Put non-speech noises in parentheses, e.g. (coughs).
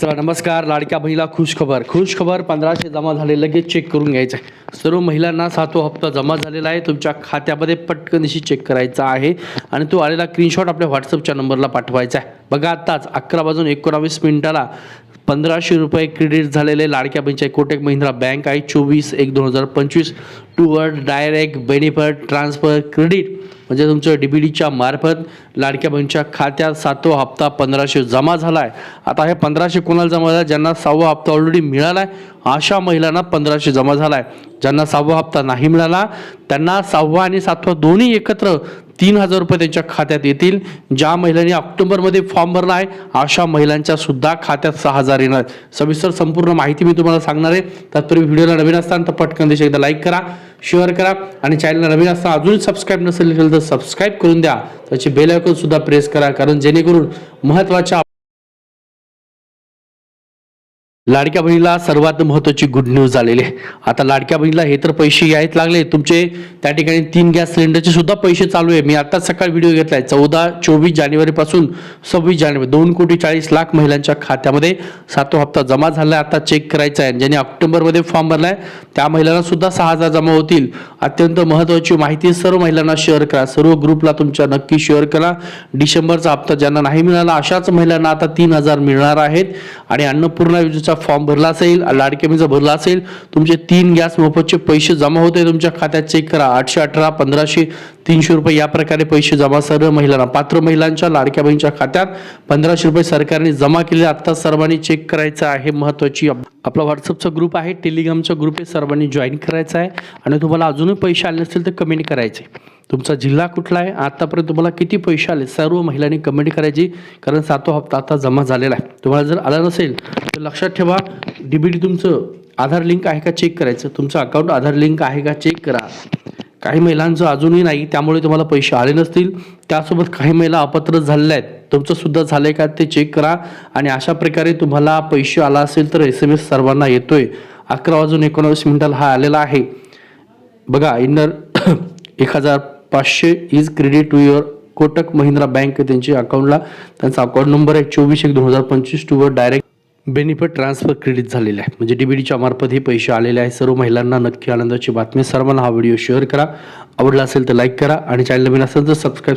चला नमस्कार. लाडक्या बहिणीला खुश खबर. खुश खबर पंधराशे जमा झाले लगेच चेक करून घ्यायचं आहे सर्व महिलांना सातवा हप्ता जमा झालेला आहे. तुमच्या खात्यामध्ये पटकनशी चेक करायचा आहे. आणि तो आलेला स्क्रीनशॉट आपल्या व्हॉट्सअपच्या नंबरला पाठवायचा आहे. बघा आत्ताच अकरा वाजून एकोणावीस मिनिटाला पंधराशे रुपये क्रेडिट झालेले लाडक्या बहिणीच्या कोटक महिंद्रा बँक आहे. चोवीस एक दोन हजार पंचवीस toward direct benefit transfer credit म्हणजे तुमचं डी बी डीच्या मार्फत लाडक्या बहिणीच्या खात्यात सातवा हप्ता पंधराशे जमा झाला आहे आता हे पंधराशे कोणाला जमा झाला ज्यांना सहावा हप्ता ऑलरेडी मिळाला आहे अशा महिलांना पंधराशे जमा झाला आहे ज्यांना सहावा हप्ता नाही मिळाला त्यांना सहावा आणि सातवा दोन्ही एकत्र तीन हजार रुपये त्यांच्या खात्यात येतील. ज्या महिलांनी ऑक्टोबरमध्ये फॉर्म भरला आहे अशा महिलांच्या सुद्धा खात्यात सहा हजार येणार सविस्तर संपूर्ण माहिती मी तुम्हाला सांगणार आहे. तत्पूर्वी व्हिडिओला नवीन असताना तर पटकन देश एकदा लाईक करा शेअर करा आणि चॅनलला नवीन असताना अजून सबस्क्राईब नसेल केलं तर सबस्क्राईब करून द्या. त्याची बेल आयकॉन सुद्धा प्रेस करा कारण जेणेकरून महत्त्वाच्या लाडक्या बहिणीला सर्वात महत्त्वाची गुड न्यूज आलेली आहे. आता लाडक्या बहिणीला हे तर पैसे यायच लागले. तुमचे त्या ठिकाणी तीन गॅस सिलेंडरचे सुद्धा पैसे चालू आहे. मी आता सकाळ व्हिडिओ घेतला आहे चौदा चोवीस जानेवारीपासून सव्वीस जानेवारी दोन कोटी चाळीस लाख महिलांच्या खात्यामध्ये सातो हप्ता जमा झाला आता चेक करायचा आहे. ज्यांनी ऑक्टोबरमध्ये फॉर्म भरलाय त्या महिलांना सुद्धा सहा हजार जमा होतील. अत्यंत महत्त्वाची माहिती सर्व महिलांना शेअर करा. सर्व ग्रुपला तुमच्या नक्की शेअर करा. डिसेंबरचा हप्ता ज्यांना नाही मिळाला अशाच महिलांना आता तीन हजार मिळणार आहेत. आणि अन्नपूर्णा योजनेचा फॉर्म भरला असेल लाडके भरला असेल तुमचे तीन गॅस मोफतचे पैसे जमा होते तुमच्या खात्यात चेक करा. आठशे अठरा पंधराशे तीनशे रुपये या प्रकारे पैसे जमा सर्व महिलांना. पात्र महिलांच्या लाडक्या बहिणीच्या खात्यात पंधराशे रुपये सरकारने जमा केले आता सर्वांनी चेक करायचं आहे महत्वाची आपला व्हॉट्सअपचा ग्रुप आहे टेलिग्रामचा ग्रुप आहे. सर्वांनी जॉईन करायचा आहे. आणि तुम्हाला अजूनही पैसे आले नसतील तर कमेंट करायचे. तुमचा जिल्हा कुठला आहे? आतापर्यंत तुम्हाला किती पैसे आले? सर्व महिलांनी कमेंट करायची कारण सातवा हप्ता आता जमा झालेला आहे. तुम्हाला जर आला नसेल तर लक्षात ठेवा डी तुमचं आधार लिंक आहे का चेक करायचं? तुमचं अकाउंट आधार लिंक आहे का चेक करा. काही महिलांचं अजूनही नाही त्यामुळे तुम्हाला पैसे आले नसतील. त्यासोबत काही महिला अपात्र झालेल्या आहेत. तुमचं सुद्धा आहे का ते चेक करा. आणि अशा प्रकारे तुम्हाला पैसे आला असेल तर एस एम एस सर्वांना येतोय. अकरा वाजून एकोणावीस मिनिटाला हा आलेला आहे. बघा इनर (coughs) एक हजार पाचशे is credit to your Kotak Mahindra bank त्यांच्या अकाउंटला त्यांचा अकाउंट नंबर आहे चोवीस एक दोन हजार पंचवीस टूवर डायरेक्ट बेनिफिट ट्रान्सफर क्रेडिट झालेलं आहे. म्हणजे डीबीडीच्या मार्फत हे पैसे आलेले आहे. सर्व महिलांना नक्की आनंदाची बातमी सर्वांना हा व्हिडिओ शेअर करा. आवडला असेल तर लाईक करा. आणि चॅनल नवीन असेल तर सबस्क्राईब